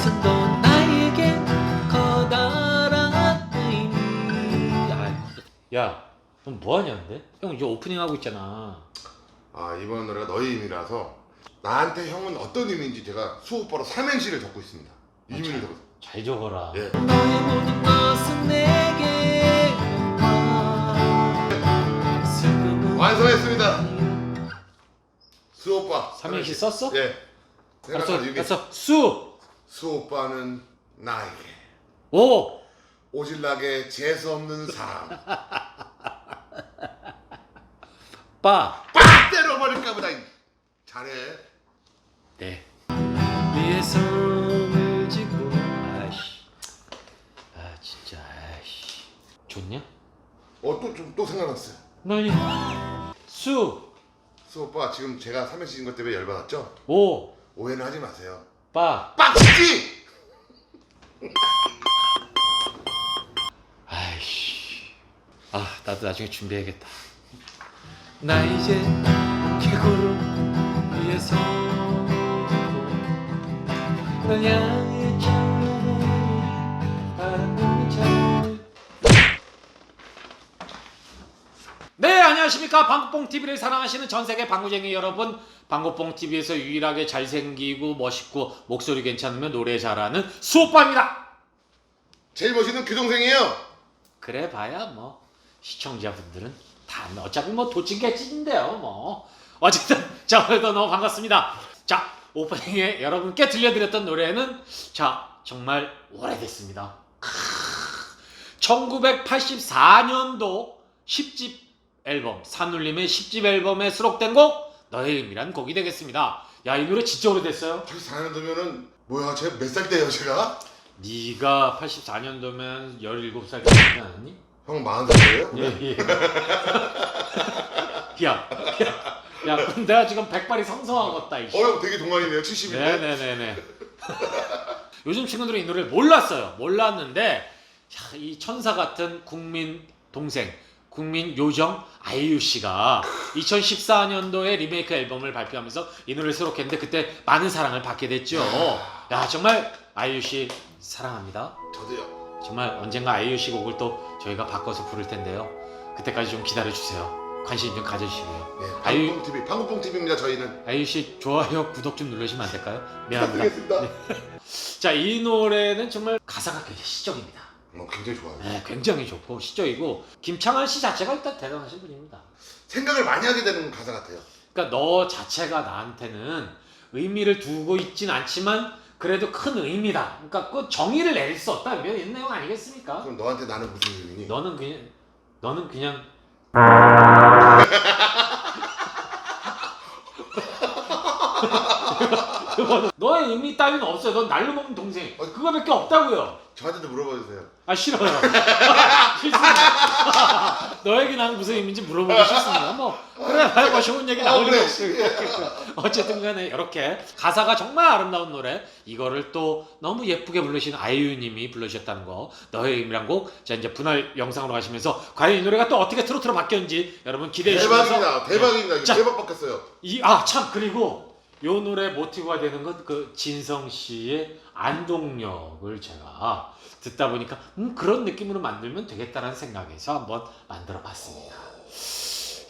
그것은 너 나에게 커다란 의미 야, 넌 뭐하냐 근데? 형 이제 오프닝 하고 있잖아 아 이번 노래가 너의 의미라서 나한테 형은 어떤 의미인지 제가 수오빠로 삼행시를 적고 있습니다. 아, 의미를 적어. 잘 적어라 예. 너의 모든 것은 내게 완성했습니다. 수오빠. 삼행시 썼어? 예. 알았어, 알았어 수! 수오빠는 나에게 오, 오질나게 재수 없는 사람. 빠. 빡 때려버릴까 보다. 잘해. 네. 위에 손을 쥐고 아이씨. 아 진짜 아이씨. 좋냐? 어또좀또 생각났어요. 너희 수, 수오빠 지금 제가 삼행시인 것 때문에 열받았죠? 오, 오해는 하지 마세요. 빠. 빡치지. 아이씨. 아 나도 나중에 준비해야겠다. 나 이제 개구름 위에 서고 널 안녕하십니까? 방구뽕 TV를 사랑하시는 전 세계 방구쟁이 여러분. 방구뽕 TV에서 유일하게 잘생기고 멋있고 목소리 괜찮으면 노래 잘하는 수오빠입니다. 제일 멋있는 규동생이에요. 그래 봐야 뭐 시청자분들은 다 어차피 뭐 도찐개찐인데요 뭐. 어쨌든 자 오늘도 너무 반갑습니다. 자 오프닝에 여러분께 들려드렸던 노래는 자 정말 오래됐습니다. 1984년도 10집 앨범 산울림의 10집 앨범에 수록된 곡 너의 의미란 곡이 되겠습니다 야 이 노래 진짜 오래됐어요 84년도면은 뭐야 제가 몇 살 때예요 제가? 네가 84년도면 17살 되지 않았니? 형 40살이에요? 예, 예. 야, 야, 야, 그럼 내가 지금 백발이 성성하겠다, 이씨. 어 형 되게 동안이네요 70인데 네네네네. 요즘 친구들은 이 노래를 몰랐어요. 몰랐는데, 야, 이 천사 같은 국민 동생, 국민 요정 아이유 씨가 2014년도에 리메이크 앨범을 발표하면서 이 노래를 수록했는데 그때 많은 사랑을 받게 됐죠. 야, 정말 아이유 씨 사랑합니다. 저도요 정말 언젠가 아이유 씨 곡을 또 저희가 바꿔서 부를 텐데요. 그때까지 좀 기다려 주세요. 관심 좀 가져주시고요. 네, 아유. 방송 TV 방송 TV입니다 저희는 아이유 씨 좋아요, 구독 좀 누르시면 안 될까요? 미안합니다. 부탁드리겠습니다 자, 이 노래는 정말 가사가 굉장히 시적입니다. 어, 굉장히 좋아요 네, 굉장히 좋고 시적이고 김창완 씨 자체가 일단 대단하신 분입니다. 생각을 많이 하게 되는 가사 같아요 그러니까 너 자체가 나한테는 의미를 두고 있진 않지만 그래도 큰 의미다. 그러니까 그 정의를 내릴 수 없다. 이런 내용 아니겠습니까? 그럼 너한테 나는 무슨 의미니? 너는 그냥 너는 그냥 그거는 너의 의미 따위는 없어요. 넌 날로 먹는 동생. 그거밖에 없다고요. 저한테도 물어봐 주세요 아 싫어요. 싫습니다. 너에게 나는 무슨 의미인지 물어보기 싫습니다. 뭐 그래. 뭐 좋은 얘기 나올 어, 리 그래. 없어요. 어쨌든 간에 이렇게 가사가 정말 아름다운 노래 이거를 또 너무 예쁘게 부르신 아이유님이 불러주셨다는 거 너의 의미란 곡. 자 이제 분할 영상으로 가시면서 과연 이 노래가 또 어떻게 트로트로 바뀌었는지 여러분 기대해 주시면서 대박입니다 대박입니다 이거 자. 대박 바뀌었어요 이 아 참 그리고 요 노래 모티브가 되는 건 그 진성 씨의 안동역을 제가 듣다 보니까 음 그런 느낌으로 만들면 되겠다라는 생각에서 한번 만들어 봤습니다.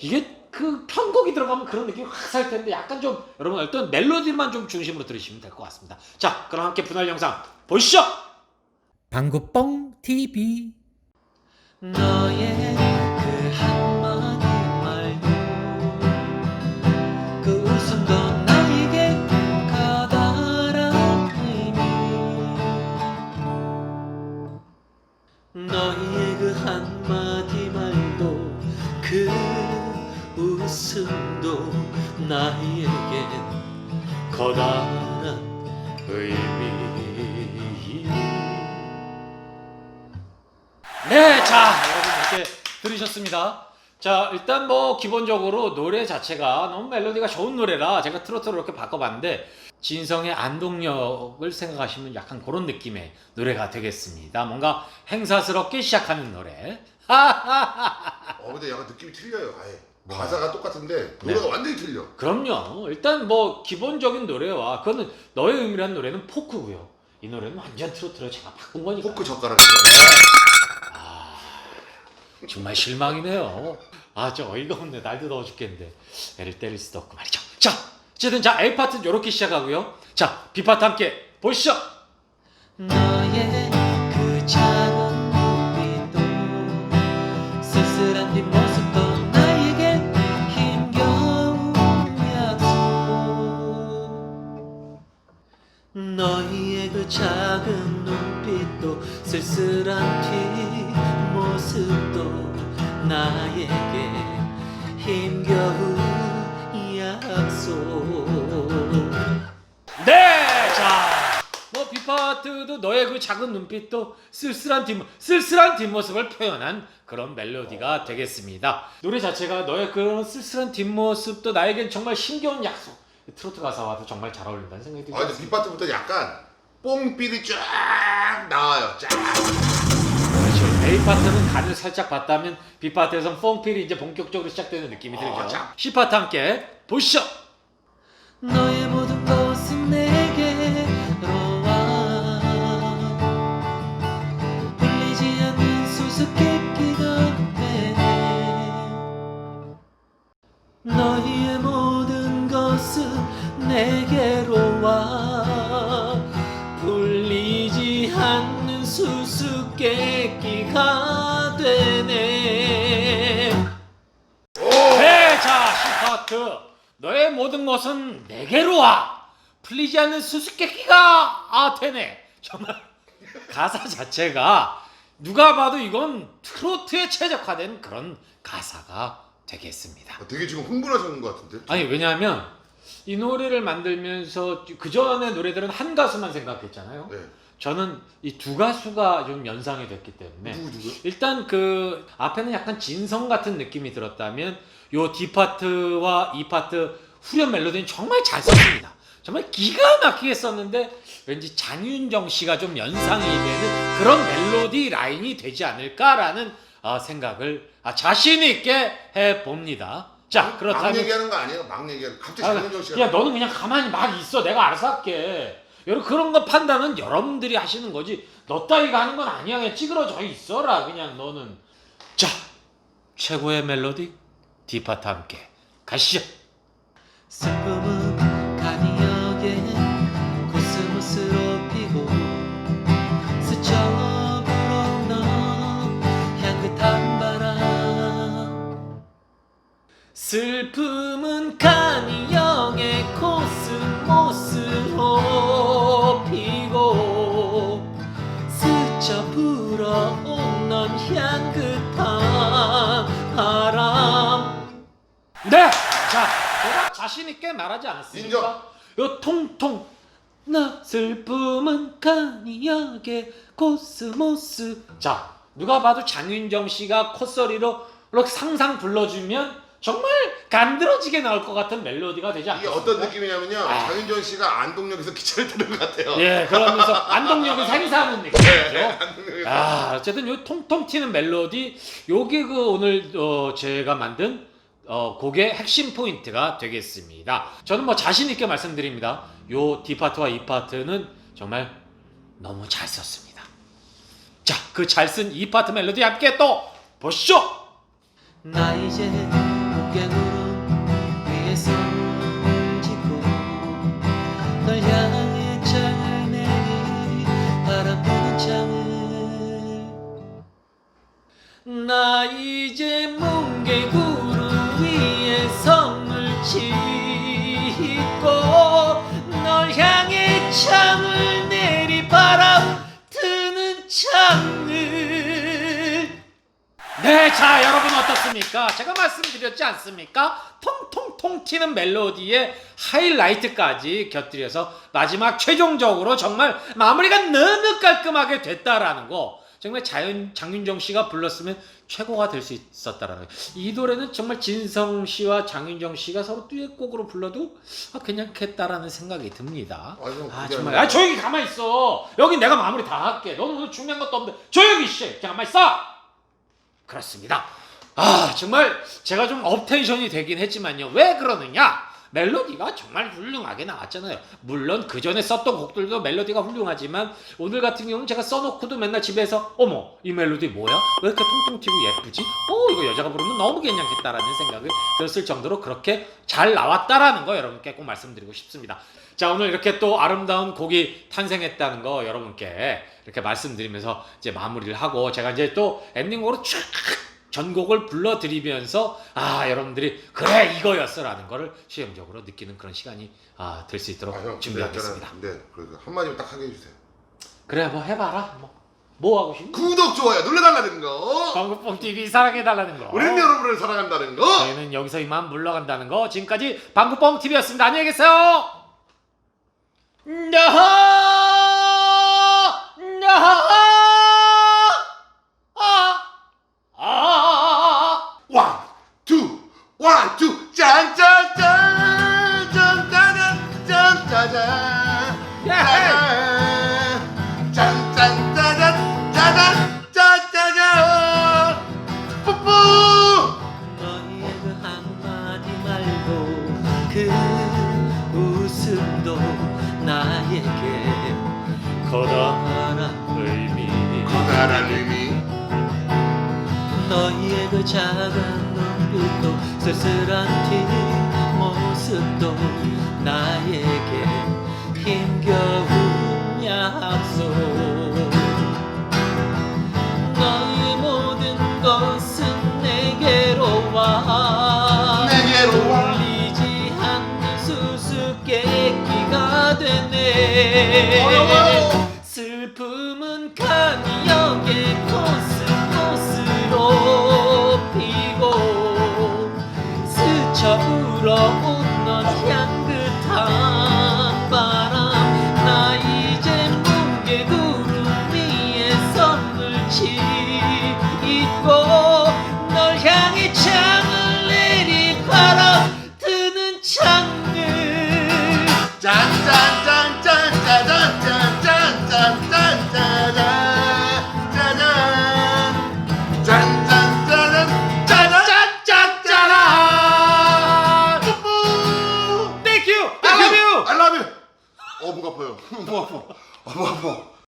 이게 그 편곡이 들어가면 그런 느낌이 확 살 텐데 약간 좀 여러분 어떤 멜로디만 좀 중심으로 들으시면 될 것 같습니다. 자, 그럼 함께 분할 영상 보시죠. 방구뻥 TV 너의 그 한 웃음도 나에겐 커다란 의미. 네, 자, 여러분 이렇게 들으셨습니다. 자, 일단 뭐 기본적으로 노래 자체가 너무 멜로디가 좋은 노래라 제가 트로트로 이렇게 바꿔봤는데 진성의 안동역을 생각하시면 약간 그런 느낌의 노래가 되겠습니다. 뭔가 행사스럽게 시작하는 노래. 어 근데 약간 느낌이 틀려요 아예 뭐 가? 가사가 똑같은데 노래가 완전히 틀려 그럼요. 일단 뭐 기본적인 노래와 그거는 너의 의미라는 노래는 포크고요. 이 노래는 완전 트로트로 제가 바꾼 거니까. 포크 젓가락이에요 아, 정말 실망이네요. 아, 저 어이가 없네. 날도 더워 죽겠는데. 애를 때릴 수도 없고 말이죠. 자, 어쨌든 자, A 파트는 이렇게 시작하고요. 자, B 파트 함께 보시죠. 너의 그작 작은 눈빛도 쓸쓸한 뒷모습도 나에게 힘겨운 약속 네, 자, 뭐 B 파트도 너의 그 작은 눈빛도 쓸쓸한 뒷 쓸쓸한 뒷모습을 표현한 그런 멜로디가 되겠습니다. 노래 자체가 너의 그런 쓸쓸한 뒷모습도 나에겐 정말 힘겨운 약속. 트로트 가사와도 정말 잘 어울린다는 생각이 아, 근데 듭니다. 뒷파트부터 약간 뽕삐리 쫙 나와요. 쫙. 그렇죠. A 파트는 간을 살짝 봤다면 B 파트에선 펑필이 이제 본격적으로 시작되는 느낌이 어, 들죠. 자. C 파트 함께 보시죠. 너의 모든 것은 내게로 와 풀리지 않는 수수께끼가 되네 너의 모든 것은 내게로 와 수수께끼가 되네 네, 자, C 파트. 너의 모든 것은 내게로 와. 풀리지 않는 수수께끼가 아 되네. 정말 가사 자체가 누가 봐도 이건 트로트에 최적화된 그런 가사가 되겠습니다. 아, 되게 지금 흥분하시는 것 같은데. 아니 왜냐하면 이 노래를 만들면서 그 전에 노래들은 한 가수만 생각했잖아요. 네. 저는 이 두 가수가 좀 연상이 됐기 때문에 누구 누구? 일단 그 앞에는 약간 진성 같은 느낌이 들었다면 요 D 파트와 E 파트 후렴 멜로디는 정말 잘 썼습니다. 정말 기가 막히게 썼는데 왠지 장윤정 씨가 좀 연상이 되는 그런 멜로디 라인이 되지 않을까라는 어, 생각을 아, 자신 있게 해 봅니다. 자 막 그렇다면 얘기하는 거 아니에요? 막 얘기하는. 갑자기 아, 장현정 씨가. 야 너는 그냥 가만히 막 있어 내가 알아서 할게 여러 그런 거 판단은 여러분들이 하시는 거지. 너 따위가 하는 건 아니야. 그냥 찌그러져 있어라. 그냥 너는. 자 최고의 멜로디 디파트 함께 가시죠. 슬픔은 간이역에 코스모스로 피고 스쳐 불어넣은 향긋한 바람. 슬픔 자신 있게 말하지 않았습니까? 요 통통 나 슬픔은 간이역에 코스모스 자 누가 봐도 장윤정 씨가 콧소리로 이렇게 상상 불러주면 정말 간드러지게 나올 것 같은 멜로디가 되지 이게 않겠습니까? 어떤 느낌이냐면요. 아. 장윤정 씨가 안동역에서 기차를 타는 것 같아요. 예, 그러면서 안동역에서 행사하는 네, 느낌이죠. 안동역에서. 아, 어쨌든 요 통통 튀는 멜로디, 요게 그 오늘 어, 제가 만든 어, 곡의 핵심 포인트가 되겠습니다. 저는 뭐 자신 있게 말씀드립니다. 요 D 파트와 E 파트는 정말 너무 잘 썼습니다. 자, 그 잘 쓴 E 파트 멜로디 함께 또 보시죠. 나 이제 네, 자 여러분 어떻습니까? 제가 말씀드렸지 않습니까? 통통통 튀는 멜로디에 하이라이트까지 곁들여서 마지막 최종적으로 정말 마무리가 너무 깔끔하게 됐다라는 거. 정말 자연 장윤정 씨가 불렀으면 최고가 될 수 있었다라는 거. 이 노래는 정말 진성 씨와 장윤정 씨가 서로 듀엣곡으로 불러도 아, 괜찮겠다라는 생각이 듭니다. 아, 형, 아 그게 정말 아니라- 아 조용히 가만히 있어. 여기 내가 마무리 다 할게. 너는 오늘 중요한 것도 없는데 조용히 씨. 가만히 있어. 그렇습니다. 아 정말 제가 좀 업텐션이 되긴 했지만요. 왜 그러느냐? 멜로디가 정말 훌륭하게 나왔잖아요. 물론 그 전에 썼던 곡들도 멜로디가 훌륭하지만 오늘 같은 경우는 제가 써놓고도 맨날 집에서 어머 이 멜로디 뭐야? 왜 이렇게 통통 튀고 예쁘지? 어 이거 여자가 부르면 너무 괜찮겠다라는 생각을 들었을 정도로 그렇게 잘 나왔다라는 거 여러분께 꼭 말씀드리고 싶습니다. 자 오늘 이렇게 또 아름다운 곡이 탄생했다는 거 여러분께 이렇게 말씀드리면서 이제 마무리를 하고 제가 이제 또 엔딩곡으로 쫙 전곡을 불러드리면서 아 여러분들이 그래 이거였어라는 거를 시험적으로 느끼는 그런 시간이 아, 될 수 있도록 아, 형, 준비하겠습니다. 저는 근데 그 한마디만 딱 하게 해주세요. 그래 뭐 해봐라 뭐, 뭐 하고 싶니? 구독 좋아요 눌러달라는 거. 방구뽕 TV 사랑해달라는 거. 우리는 여러분을 사랑한다는 거. 저희는 여기서 이만 물러간다는 거. 지금까지 방구뽕 TV였습니다. 안녕히 계세요. 야, 야, 짜잔, 짜잔, 짠짠짜잔, 짜잔, 짠짜잔, 뽀뽀. 너희의 그 한마디 말도 그 웃음도 나에게 커다란 의미. 커다란 의미. 너희의 그 작은 눈빛도 쓸쓸한 뒷모습도 나에게 힘겨운 약속 너의 모든 것은 내게로 와 내게로 와. 울리지 않는 수수께끼가 되네. 슬픔은 간이역에 코스모스로 피고 스쳐 불어